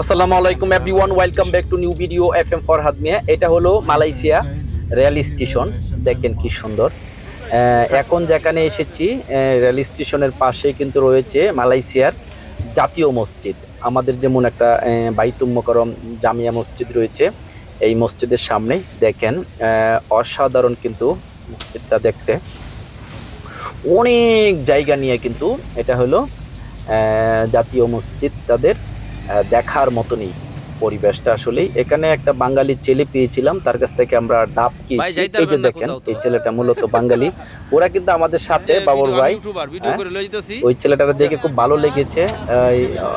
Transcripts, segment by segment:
আসসালামু আলাইকুম everyone welcome back to new video F M Farhad Mia এটা হলো মালয়েশিয়া রেল স্টেশন। দেখেন কি সুন্দর। এখন যেখানে এসেছি রেল স্টেশনের পাশে কিন্তু রয়েছে মালয়েশিয়ার জাতীয় মসজিদ। আমাদের যেমন একটা বাইতুল জামিয়া মসজিদ রয়েছে, এই মসজিদের সামনেই। দেখেন অসাধারণ কিন্তু মসজিদটা দেখতে। অনেক জায়গা নিয়ে কিন্তু এটা হলো জাতীয় মসজিদ তাদের। দেখার মতনই পরিবেশটা আসলে এখানে একটা বাঙালি ছেলে পেয়েছিলাম তার কাছ থেকে আমরা ডাব যাইতে এই যে দেখেন এই ছেলেটা মূলত বাঙালি। ওরা কিন্তু আমাদের সাথে বাবুর ভাই। হ্যাঁ? ওই ছেলেটার দেখে খুব ভালো লেগেছে।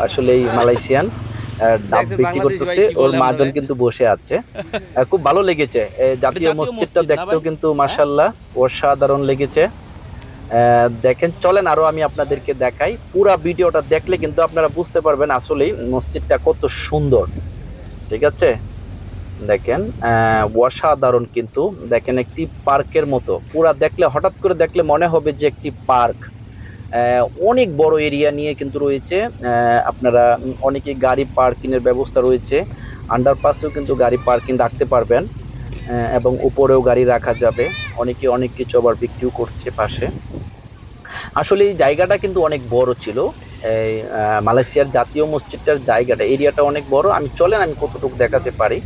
আসলে এই মালয়েশিয়ান ডাব বিক্রি করতেছে। ওর মাজন কিন্তু বসে আছে। খুব ভালো লেগেছে। জাতীয় মসজিদটা দেখতেও কিন্তু মাসাল্লাহ অসাধারণ লেগেছে। দেখেন, চলেন আরও আমি আপনাদেরকে দেখাই। পুরা ভিডিওটা দেখলে কিন্তু আপনারা বুঝতে পারবেন আসলেই মসজিদটা কত সুন্দর। ঠিক আছে? দেখেন অসাধারণ কিন্তু। দেখেন, একটি পার্কের মতো। পুরা দেখলে, হঠাৎ করে দেখলে মনে হবে যে একটি পার্ক। অনেক বড় এরিয়া নিয়ে কিন্তু রয়েছে। আপনারা অনেকে গাড়ি পার্কিংয়ের ব্যবস্থা রয়েছে। আন্ডারপাসেও কিন্তু গাড়ি পার্কিং রাখতে পারবেন। এবং উপরেও গাড়ি রাখা যাবে। অনেকে অনেক কিছু আবার বিক্রিও করছে পাশে। আসলে এই জায়গাটা কিন্তু অনেক বড় ছিল। এই মালয়েশিয়ার জাতীয় মসজিদটার জায়গাটা এরিয়াটা অনেক বড়। আমি চলেন আমি কতটুকু দেখাতে পারি।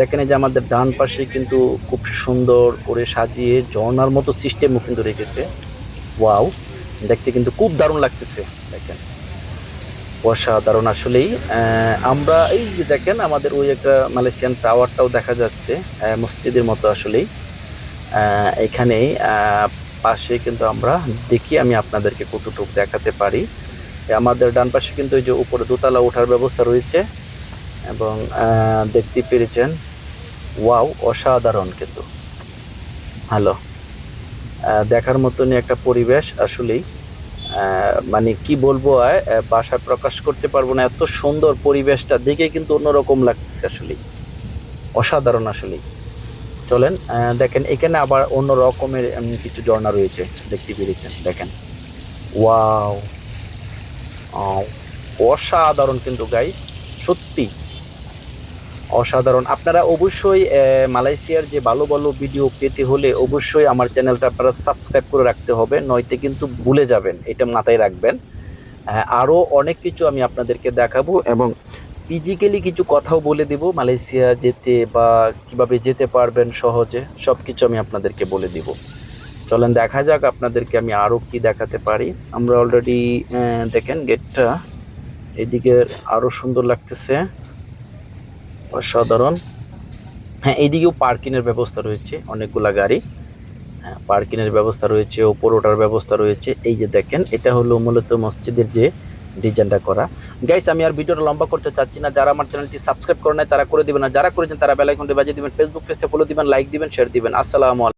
দেখেন যে আমাদের ডান পাশে কিন্তু খুব সুন্দর করে সাজিয়ে ঝর্ণার মতো সিস্টেমও কিন্তু রেখেছে। ওয়াও দেখতে কিন্তু খুব দারুণ লাগতেছে। দেখেন অসাধারণ আসলেই। আমরা এই যে দেখেন আমাদের ওই একটা মালয়েশিয়ান টাওয়ারটাও দেখা যাচ্ছে মসজিদের মতো আসলেই। আহ, পাশে কিন্তু আমরা দেখি, আমি আপনাদেরকে কতটুকু দেখাতে পারি। আমাদের ডান পাশে কিন্তু এই যে উপরে দোতলা ওঠার ব্যবস্থা রয়েছে এবং দেখতে পেরেছেন, ওয়াও, অসাধারণ কিন্তু। হ্যালো দেখার মতনই একটা পরিবেশ আসলেই। মানে কি বলব ভাষায় প্রকাশ করতে পারব না, এত সুন্দর পরিবেশটা দেখে কিন্তু অন্যরকম লাগতেছে আসলেই। অসাধারণ আসলেই। চলেন দেখেন, এখানে আবার অন্য রকমের কিছু ঝর্ণা রয়েছে, দেখতে পেরেছেন, দেখেন। ওয়াও অসাধারণ কিন্তু গাইস সত্যি। অসাধারণ। আপনারা অবশ্যই মালয়েশিয়ার যে ভালো ভালো ভিডিও পেতে হলে অবশ্যই আমার চ্যানেলটা আপনারা সাবস্ক্রাইব করে রাখতে হবে, নয়তে কিন্তু ভুলে যাবেন, এটা মাথায় রাখবেন। আরও অনেক কিছু আমি আপনাদেরকে দেখাবো এবং ফিজিক্যালি কিছু কথাও বলে দেব, মালয়েশিয়া যেতে বা কীভাবে যেতে পারবেন সহজে সব কিছু আমি আপনাদেরকে বলে দিব। চলেন দেখা যাক আপনাদেরকে আমি আরও কি দেখাতে পারি। আমরা অলরেডি দেখেন গেটটা এদিকে আরও সুন্দর লাগতেছে। অসাধারণ। হ্যাঁ এইদিকেও পার্কিংয়ের ব্যবস্থা রয়েছে, অনেকগুলা গাড়ি। হ্যাঁ পার্কিংয়ের ব্যবস্থা রয়েছে, ওপর ওঠার ব্যবস্থা রয়েছে। এই যে দেখেন, এটা হলো মূলত মসজিদের যে ডিজাইনটা করা। গাইস আমি আর ভিডিওটা লম্বা করতে চাচ্ছি না। যারা আমার চ্যানেলটি সাবস্ক্রাইব করে নাই, তারা করে দিবেন না। যারা করেছেন, তারা বেলাইকনটি বাজিয়ে দিবেন। ফেসবুক পেজটা ফলো দিবেন লাইক দিবেন শেয়ার দিবেন। আসসালামু